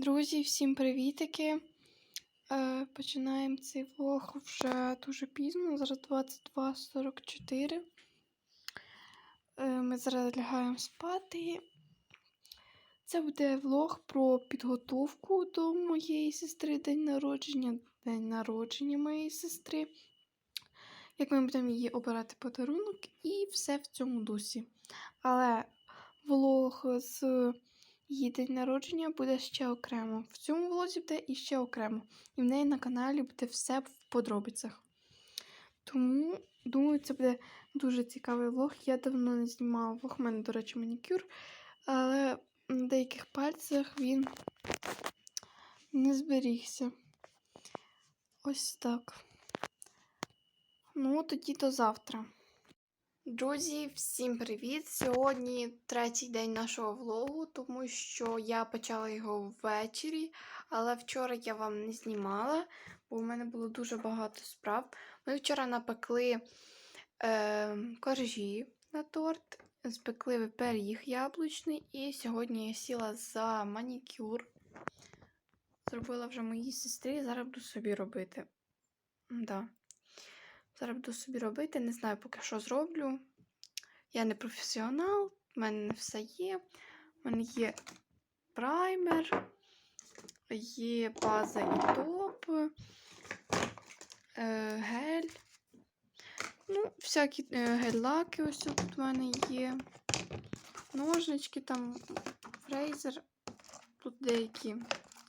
Друзі, всім привітики! Е, починаємо цей влог вже дуже пізно, зараз 22.44. Е, ми зараз лягаємо спати. Це буде влог про підготовку до моєї сестри день народження, день народження моєї сестри. Як ми будемо її обирати подарунок і все в цьому дусі. Але влог з її день народження буде ще окремо. В цьому влозі буде і ще окремо. І в неї на каналі буде все в подробицях. Тому, думаю, це буде дуже цікавий влог. Я давно не знімала влог, у мене, до речі, манікюр. Але на деяких пальцях він не зберігся. Ось так. Ну, тоді до завтра. Друзі, всім привіт! Сьогодні третій день нашого влогу, тому що я почала його ввечері, але вчора я вам не знімала, бо у мене було дуже багато справ. Ми вчора напекли е, коржі на торт, спекли пиріг яблучний, і сьогодні я сіла за манікюр. Зробила вже моїй сестрі, зараз буду собі робити. Да. Зараз буду собі робити, не знаю поки що зроблю. Я не професіонал, в мене не все є. У мене є праймер, є база і топ, е, гель. Ну, всякі е, гель-лаки ось тут в мене є. Ножнички там, фрейзер. Тут деякі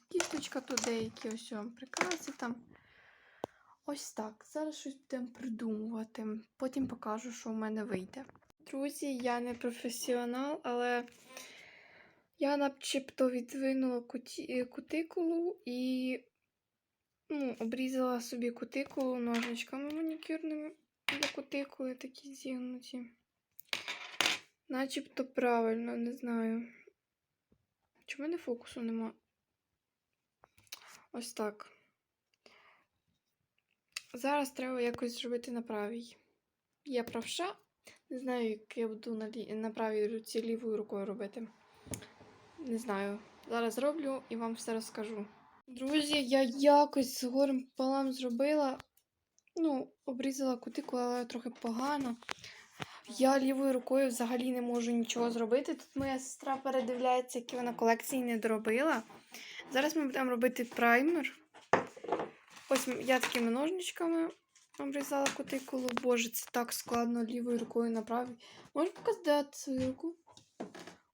кісточка, тут деякі ось прикраси там. Ось так. Зараз щось будемо придумувати. Потім покажу, що в мене вийде. Друзі, я не професіонал, але я начебто відвинула куті... е, кутикулу і ну, обрізала собі кутикулу ножничками манікюрними для кутикули такі зігнуті. Начебто правильно, не знаю. Чому мене фокусу нема? Ось так. Зараз треба якось зробити на правій. Я правша. Не знаю, як я буду на, лі... на правій руці лівою рукою робити. Не знаю. Зараз зроблю і вам все розкажу. Друзі, я якось з горем пополам зробила. Ну, обрізала кутику, але трохи погано. Я лівою рукою взагалі не можу нічого зробити. Тут моя сестра передивляється, які вона колекції не доробила. Зараз ми будемо робити праймер. Ось я такими ножничками обрізала кутикулу. Боже, це так складно лівою рукою на правій. Показати свою руку?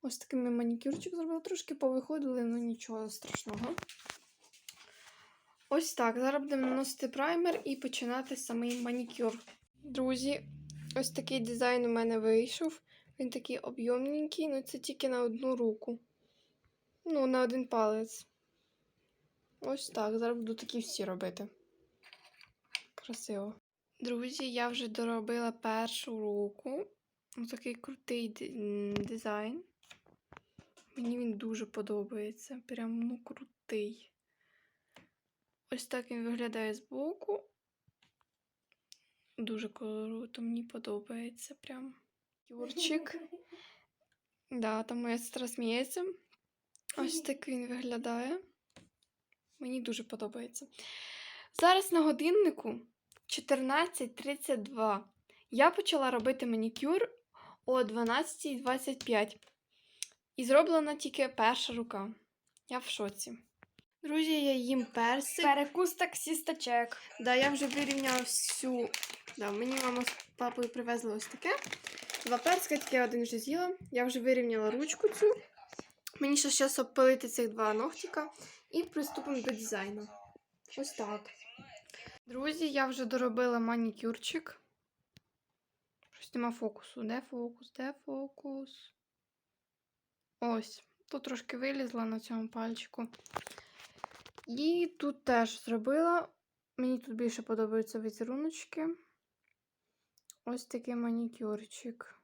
Ось такими манікюрчик зробила. Трошки повиходили, ну нічого страшного. Ось так. Зараз будемо наносити праймер і починати самий манікюр. Друзі, ось такий дизайн у мене вийшов. Він такий об'ємненький, ну це тільки на одну руку. Ну, на один палець. Ось так. Зараз буду такі всі робити. Красиво. Друзі, я вже доробила першу руку. Ось такий крутий дизайн. Мені він дуже подобається. Прям ну крутий. Ось так він виглядає збоку. Дуже круто, мені подобається прям. Юрчик. Да, там моя сестра сміється. Ось так він виглядає. Мені дуже подобається. Зараз на годиннику 14.32. Я почала робити манікюр о 12.25. І зроблена тільки перша рука. Я в шоці. Друзі, я їм персик. Перекус таксіста чек. Да, я вже вирівняла всю. Да, мені мама з папою привезли ось таке. Два персика, тільки один вже з'їла. Я вже вирівняла ручку цю. Мені ще зараз обпилити цих два ногтика і приступимо до дизайну. Ось так. Друзі, я вже доробила манікюрчик. Щось нема фокусу. Де фокус? Де фокус? Ось. Тут трошки вилізла на цьому пальчику. І тут теж зробила. Мені тут більше подобаються візеруночки. Ось такий манікюрчик.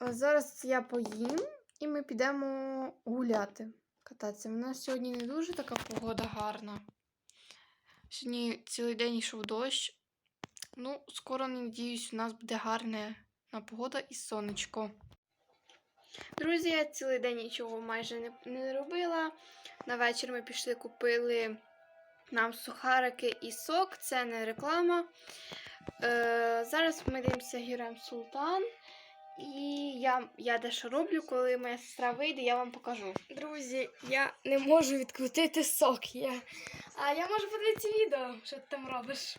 Зараз я поїм і ми підемо гуляти, кататися. У нас сьогодні не дуже така погода гарна. Сьогодні цілий день йшов дощ. Ну, скоро, надіюсь, у нас буде гарна погода і сонечко. Друзі, я цілий день нічого майже не, не робила. На вечір ми пішли, купили нам сухарики і сок. Це не реклама. Е, зараз ми дивимося Гірем Султан. І я, я дещо роблю, коли моя сестра вийде, я вам покажу. Друзі, я не можу відкрутити сок. Я... А я можу подивитися відео, що ти там робиш.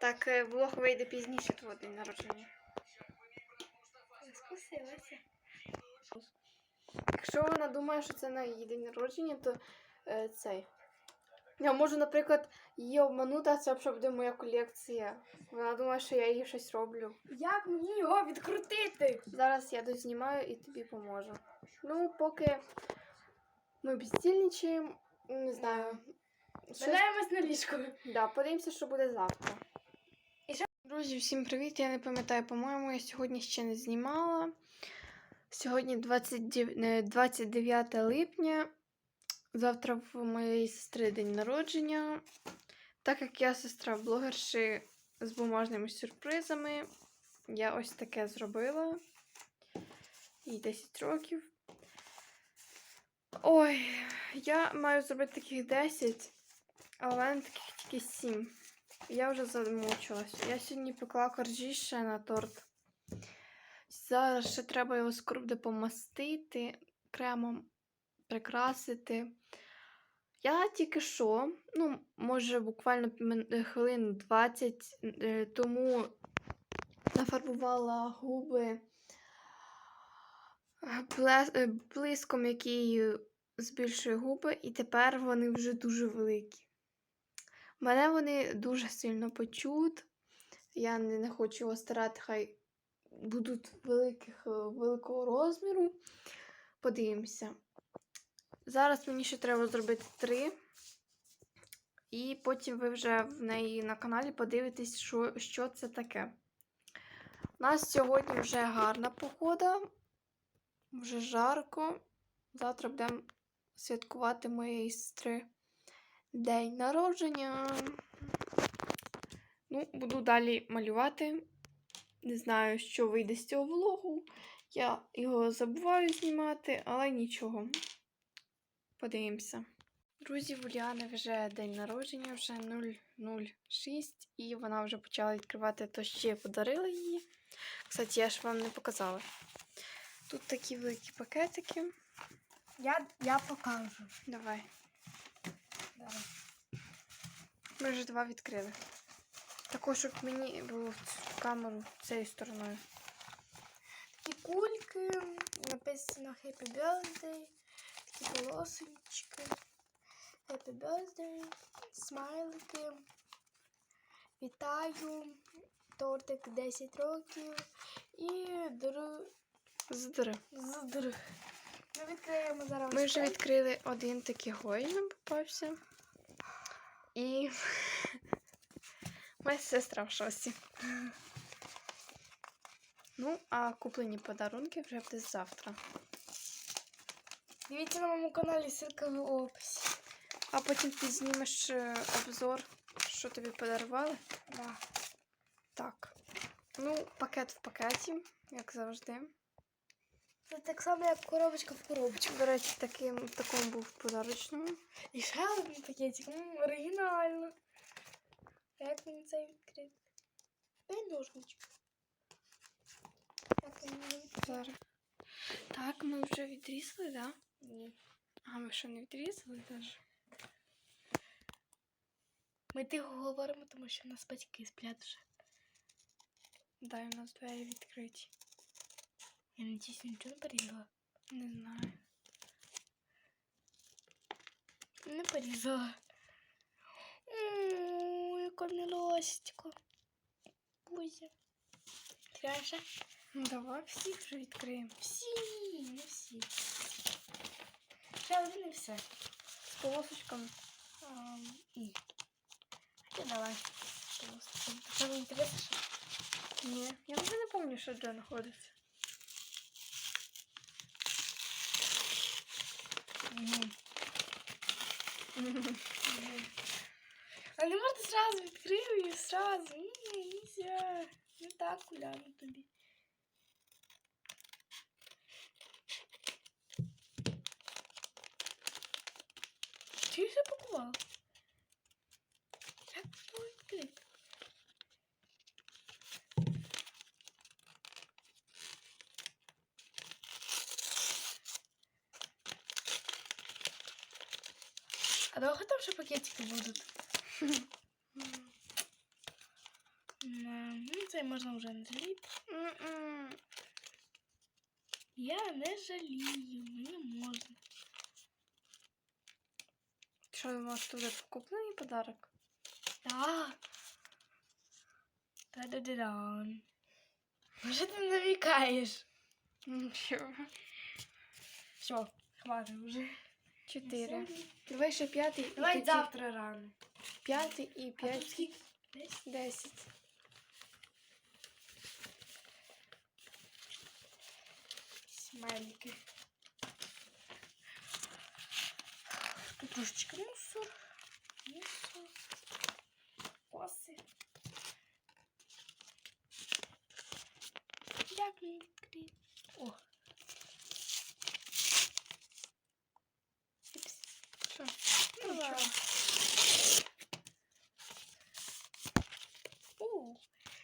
Так, е, влог вийде пізніше твого день народження. Скусилася. Якщо вона думає, що це на її день народження, то е, цей. Я можу, наприклад, її обманути, а це взагалі буде моя колекція. Вона думає, що я їй щось роблю. Як мені його відкрутити? Зараз я дознімаю і тобі поможу. Ну, поки ми бездільничаємо, не знаю. Валяємось на ліжку. Да, подивимося, що буде завтра. Друзі, всім привіт! Я не пам'ятаю, по-моєму, я сьогодні ще не знімала. Сьогодні 29, е, 29 липня. Завтра в моєї сестри день народження. Так як я сестра блогерші з бумажними сюрпризами, я ось таке зробила. Їй 10 років. Ой, я маю зробити таких 10, а у мене таких тільки 7. Я вже замучилась. Я сьогодні пекла коржі ще на торт. Зараз ще треба його скоро помастити, кремом прикрасити. Я тільки що, ну, може, буквально хвилин 20 е, тому нафарбувала губи е, е, блиском, який збільшує губи, і тепер вони вже дуже великі. Мене вони дуже сильно почуть. Я не, хочу його старати, хай будуть великих, великого розміру. Подивимося. Зараз мені ще треба зробити три. І потім ви вже в неї на каналі подивитесь, що, що це таке. У нас сьогодні вже гарна погода, вже жарко. Завтра будемо святкувати моєї сестри день народження. Ну, буду далі малювати. Не знаю, що вийде з цього влогу. Я його забуваю знімати, але нічого. Подивимося. Друзі, в Уляни вже день народження, вже 006, і вона вже почала відкривати то, що я подарила їй. Кстати, я ж вам не показала. Тут такі великі пакетики. Я, я покажу. Давай. Давай. Ми вже два відкрили. Також, щоб мені було в цю камеру цією стороною. Такі кульки, написано Happy Birthday, такі Happy Birthday, смайлики. Вітаю, тортик 10 років і. Здр. Ми відкриємо зараз. Ми вже відкрили один такий гой нам попався. І моя сестра в шоці. Ну, а куплені подарунки вже буде завтра. Дивіться на моєму каналі, ссылка в описі. А потім ти знімеш е, обзор, що тобі подарували. Да. Так. Ну, пакет в пакеті, як завжди. Це так само, як коробочка в коробочку. До речі, таким, в такому був подарочному. І ще один пакетик. М, оригінально. А як мені це відкрити? Дай мені? Зараз. Так, ми вже відрізали, так? Да? Ні. А ми що не відрізали навіть? Ми тихо говоримо, тому що в нас батьки сплять вже. Дай у нас двері відкриті. Я надіюсь, нічого не порізала. Не знаю. Не порізала. О, яка милостика. Бузя. Тряша. Ну, давай всіх вже відкриємо. Всі, не всі. Ще один і все. З полосочками. Ам, і. Хотя давай. Просто. Це не інтересно, що Ні. Я вже не пам'ятаю, що де знаходиться. Мгм. А не можна сразу відкрив і сразу. Ні, нельзя. Не так уляну тобі. Я все пакувала? Як було відкрити? А довго там ще пакетики будуть? М, Ну, це можна вже не жаліти. М-м. Я не жалію, мені можна. Що, може, це вже куплений подарок? Так. Та-да-да-дан. Що ти намікаєш? Нічого. Все, хватить вже. Чотири. Давай ще п'ятий. і Давай тоді завтра рано. П'ятий і п'ять. Десять. Смайлики. трошечки мусор. Мусор. Коси. Як мені відкрити? О. Упс. Що? Ну, Давай. нічого. У.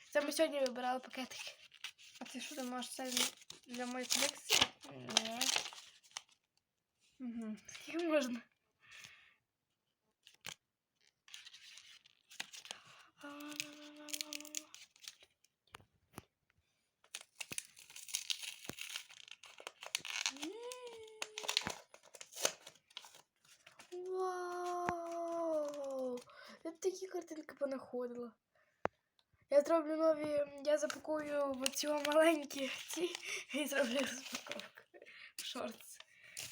Це ми сьогодні вибирали пакетики. А ти що думаєш, це для моєї колекції? Ні. Угу. Скільки можна? Я б такі картинки понаходила. Я зроблю нові, я запакую в ці маленькі ці і зроблю розпаковку. Шортс.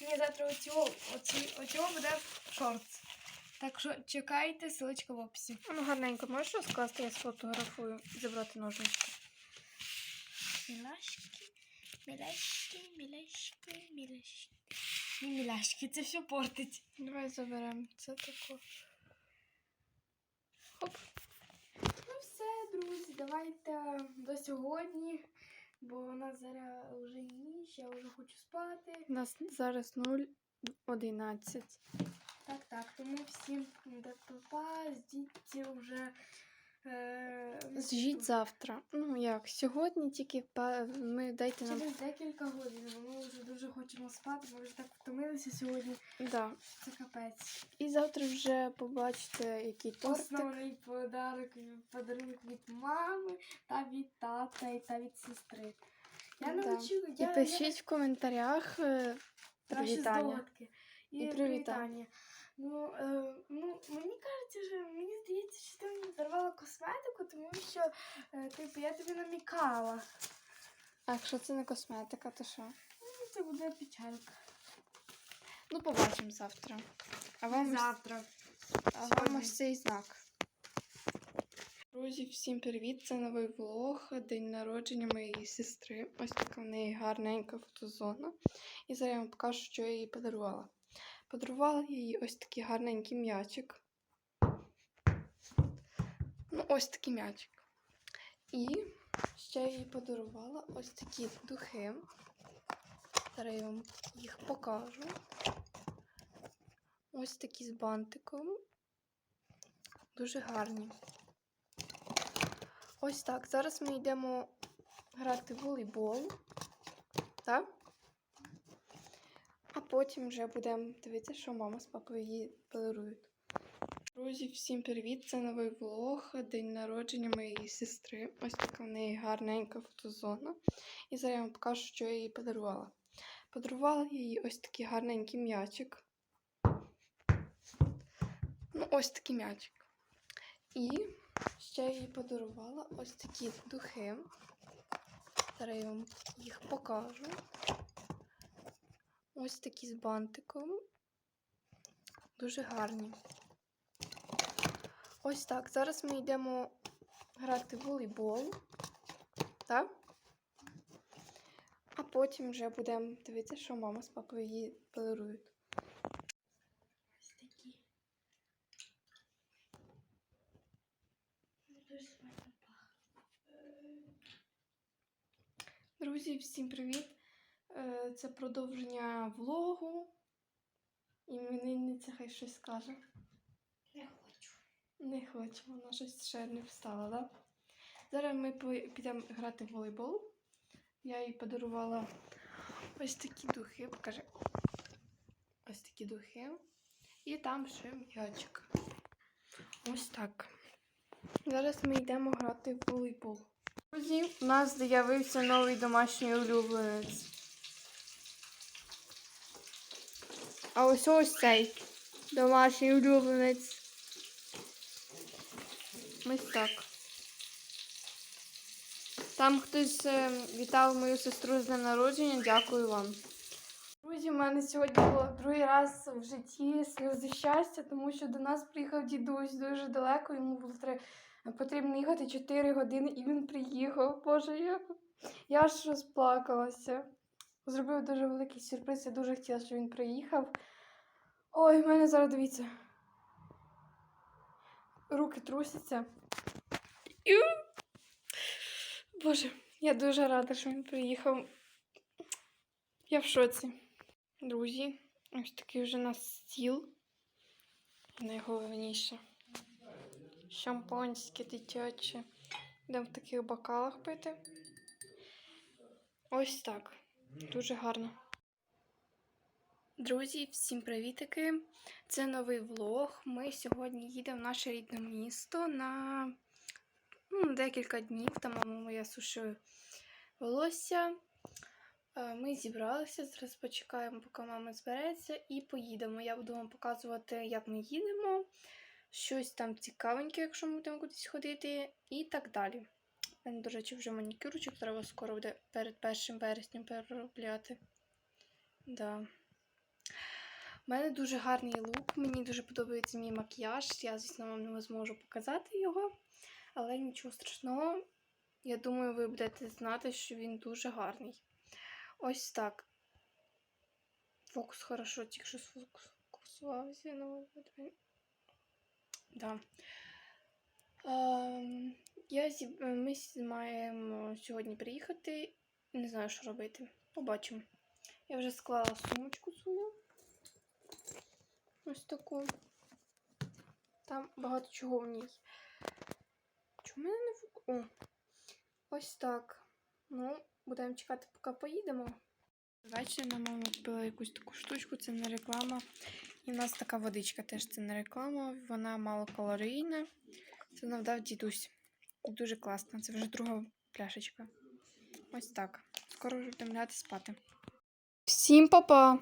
Мені завтра оцього, оці, оцього буде шортс. Так що чекайте, ссылочка в описі. Ну, гарненько, можеш розкласти, я сфотографую і забрати ножнички. Міляшки, міляшки, міляшки. Не міляшки, це все портить. Давай заберемо це тако. Хоп. Ну все, друзі, давайте до сьогодні, бо у нас зараз вже ніч, я вже хочу спати. У нас зараз 0,11. Так, так, тому всім до папа, дітьми вже. Зжіть завтра. Ну як, сьогодні тільки па- ми дайте нам. Через декілька годин. Ми вже дуже хочемо спати, ми вже так втомилися сьогодні. Да. Це капець. І завтра вже побачите, який тортик. Основний подарок, подарунок від мами та від тата та від сестри. Я не Да. очікую, І я, пишіть в коментарях е, наші привітання. здогадки. І, І привітання. Ну, е, ну, мені кажеться, що мені здається, що ти мені дарувала косметику, тому що е, типу, я тобі намікала. А якщо це не косметика, то що? Ну, це буде печалька. Ну, побачимо завтра. А вам, ось- завтра. а вам ось цей знак. Друзі, всім привіт! Це новий влог, день народження моєї сестри. Ось така в неї гарненька фотозона. І зараз я вам покажу, що я їй подарувала. Подарувала їй ось такий гарненький м'ячик. Ну, ось такий м'ячик. І ще я їй подарувала ось такі духи. Зараз я вам їх покажу. Ось такі з бантиком. Дуже гарні. Ось так. Зараз ми йдемо грати в волейбол. Так? Потім вже будемо дивитися, що мама з папою їй подарують. Друзі, всім привіт! Це новий влог, день народження моєї сестри. Ось така в неї гарненька фотозона. І зараз я вам покажу, що я їй подарувала. Подарувала їй ось такий гарненький м'ячик. Ну, ось такий м'ячик. І ще я їй подарувала ось такі духи. Зараз я вам їх покажу. Ось такі з бантиком. Дуже гарні. Ось так. Зараз ми йдемо грати в волейбол. Так? А потім вже будемо дивитися, що мама з папою їй подарують. Ось такі. Друзі, всім привіт! Це продовження влогу. Іменинниця хай щось скаже. Не хочу. Не хоче, вона щось ще не встала, да? Зараз ми підемо грати в волейбол. Я їй подарувала ось такі духи. Покажи. Ось такі духи. І там ще м'ячик. Ось так. Зараз ми йдемо грати в волейбол. Друзі, у нас з'явився новий домашній улюбленець. А ось ось цей домашній улюбленець. Ось так. Там хтось е, вітав мою сестру з днем народження. Дякую вам. Друзі, у мене сьогодні було другий раз в житті сльози щастя, тому що до нас приїхав дідусь дуже далеко. Йому було тре- потрібно їхати 4 години, і він приїхав. Боже, я, я аж розплакалася. Зробив дуже великий сюрприз. Я дуже хотіла, щоб він приїхав. Ой, в мене зараз дивіться. Руки трусяться. Боже, я дуже рада, що він приїхав. Я в шоці. Друзі, ось такий вже у нас стіл. Найголовніше. Шампанське дитяче. Будемо в таких бокалах пити. Ось так. Дуже гарно. Друзі, всім привітики! Це новий влог. Ми сьогодні їдемо в наше рідне місто на ну, декілька днів. Там моя сушує волосся. Е, Ми зібралися, зараз почекаємо, поки мама збереться, і поїдемо. Я буду вам показувати, як ми їдемо, щось там цікавеньке, якщо ми будемо кудись ходити, і так далі. До речі, вже манікюрчик треба скоро буде перед 1 вереснем переробляти. Да. У мене дуже гарний лук, мені дуже подобається мій макіяж. Я, звісно, вам не зможу показати його, але нічого страшного. Я думаю, ви будете знати, що він дуже гарний. Ось так. Фокус хорошо, тільки що сфокусувався. Ну, да. Ем, я зіб... Ми маємо сьогодні приїхати. Не знаю, що робити. Побачимо. Я вже склала сумочку свою. Ось таку. Там багато чого в ній. Чому мене не фок... О, ось так. Ну, будемо чекати, поки поїдемо. Ввечері нам мама купила якусь таку штучку, це не реклама. І в нас така водичка теж це не реклама, вона малокалорійна. Це нам дав дідусь. Дуже класно. Це вже друга пляшечка. Ось так. Скоро вже будемо спати. Всім па-па!